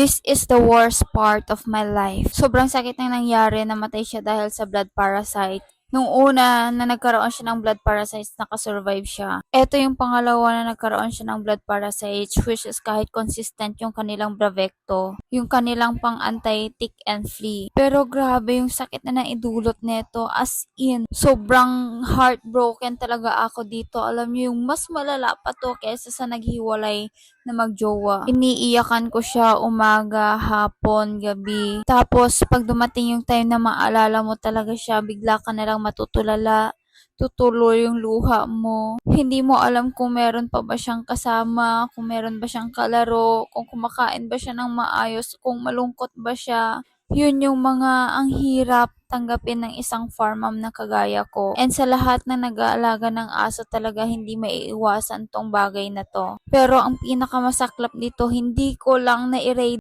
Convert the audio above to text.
This is the worst part of my life. Sobrang sakit na nangyari, namatay siya dahil sa blood parasite. Nung una na nagkaroon siya ng blood parasites, nakasurvive siya. Ito yung pangalawa na nagkaroon siya ng blood parasites, which is kahit consistent yung kanilang Bravecto, yung kanilang pang anti-tick and flea. Pero grabe yung sakit na naidulot nito, as in, sobrang heartbroken talaga ako dito. Alam niyo yung mas malala pa to kaysa sa naghiwalay na magjowa. Iniiyakan ko siya umaga, hapon, gabi. Tapos, pag dumating yung time na maalala mo talaga siya, bigla ka na lang matutulala tutuloy yung luha mo. Hindi mo alam kung meron pa ba siyang kasama, kung meron ba siyang kalaro, kung kumakain ba siya ng maayos, kung malungkot ba siya. Yun yung mga ang hirap tanggapin ng isang farm mom na kagaya ko. And sa lahat na nag-aalaga ng aso talaga hindi maiiwasan tong bagay na to. Pero ang pinakamasaklap dito, hindi ko lang na-irate